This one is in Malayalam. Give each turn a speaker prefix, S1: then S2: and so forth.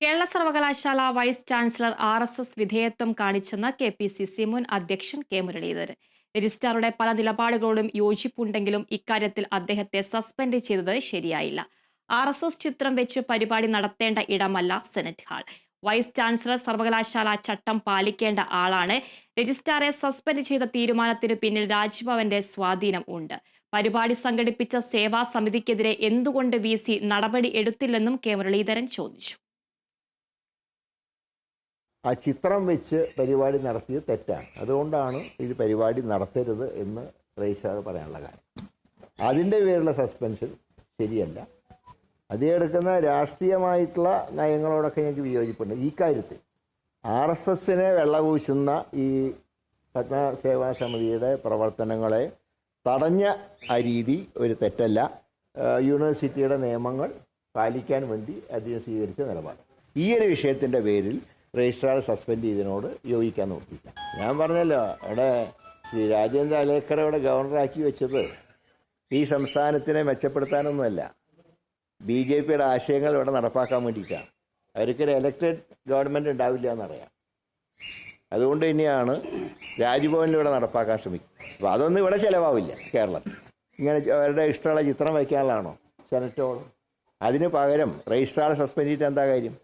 S1: കേരള സർവകലാശാല vice chancellor R S S വിധേയത്വം കാണിച്ചെന്ന് കെ പി സി സി മുൻ അധ്യക്ഷൻ കെ മുരളീധരൻ. രജിസ്ട്രാറുടെ പല നിലപാടുകളോടും യോജിപ്പുണ്ടെങ്കിലും ഇക്കാര്യത്തിൽ അദ്ദേഹത്തെ സസ്പെൻഡ് ചെയ്തത് ശരിയായില്ല. ആർ എസ് എസ് ചിത്രം വെച്ച് പരിപാടി നടത്തേണ്ട ഇടമല്ല സെനറ്റ് ഹാൾ. വൈസ് ചാൻസലർ സർവകലാശാല ചട്ടം പാലിക്കേണ്ട ആളാണ്. രജിസ്ട്രാറെ സസ്പെൻഡ് ചെയ്ത തീരുമാനത്തിന് പിന്നിൽ രാജ്ഭവന്റെ സ്വാധീനം ഉണ്ട്. പരിപാടി സംഘടിപ്പിച്ച സേവാ സമിതിക്കെതിരെ എന്തുകൊണ്ട് വി സി നടപടി എടുത്തില്ലെന്നും കെ മുരളീധരൻ ചോദിച്ചു.
S2: ആ ചിത്രം വെച്ച് പരിപാടി നടത്തിയത് തെറ്റാണ്. അതുകൊണ്ടാണ് ഇത് പരിപാടി നടത്തരുത് എന്ന് റേഷാദ് പറയാനുള്ള കാര്യം. അതിന്റെ പേരിലുള്ള സസ്പെൻഷൻ ശരിയല്ല. അതേ എടുക്കുന്ന രാഷ്ട്രീയമായിട്ടുള്ള നയങ്ങളോടൊക്കെ ഞങ്ങൾക്ക് വിയോജിപ്പുണ്ട്. ഈ കാര്യത്തിൽ ആർ എസ് എസിനെ വെള്ളപൂശുന്ന ഈ പത്മസേവാ സമിതിയുടെ പ്രവർത്തനങ്ങളെ തടഞ്ഞ ആ രീതി ഒരു തെറ്റല്ല. യൂണിവേഴ്സിറ്റിയുടെ നിയമങ്ങൾ പാലിക്കാൻ വേണ്ടി അദ്ദേഹം സ്വീകരിച്ച നിലപാട്. ഈ ഒരു വിഷയത്തിന്റെ പേരിൽ രജിസ്ട്രാർ സസ്പെൻഡ് ചെയ്തതിനോട് യോജിക്കാൻ നോക്കിയില്ല. ഞാൻ പറഞ്ഞല്ലോ അവിടെ ശ്രീ രാജേന്ദ്ര അലേക്കറെ ഇവിടെ ഗവർണറാക്കി വെച്ചത്. ഈ സംസ്ഥാനത്തിനെ മെച്ചപ്പെടുത്താനൊന്നുമല്ല. ബി ജെ പിയുടെ ആശയങ്ങൾ ഇവിടെ നടപ്പാക്കാൻ വേണ്ടിയിട്ടാണ്. അവർക്കൊരു എലക്റ്റഡ് ഗവൺമെന്റ് ഉണ്ടാവില്ല എന്നറിയാം. അതുകൊണ്ട് തന്നെയാണ് രാജ്ഭവനിൽ ഇവിടെ നടപ്പാക്കാൻ ശ്രമിക്കുക അപ്പോൾ അതൊന്നും ഇവിടെ ചിലവാവില്ല കേരളത്തിൽ ഇങ്ങനെ അവരുടെ ഇഷ്ടമുള്ള ചിത്രം വയ്ക്കാനുള്ളതാണോ? സെനറ്റോളം അതിന് പകരം രജിസ്ട്രാർ സസ്പെൻഡ് ചെയ്തിട്ട് എന്താ കാര്യം?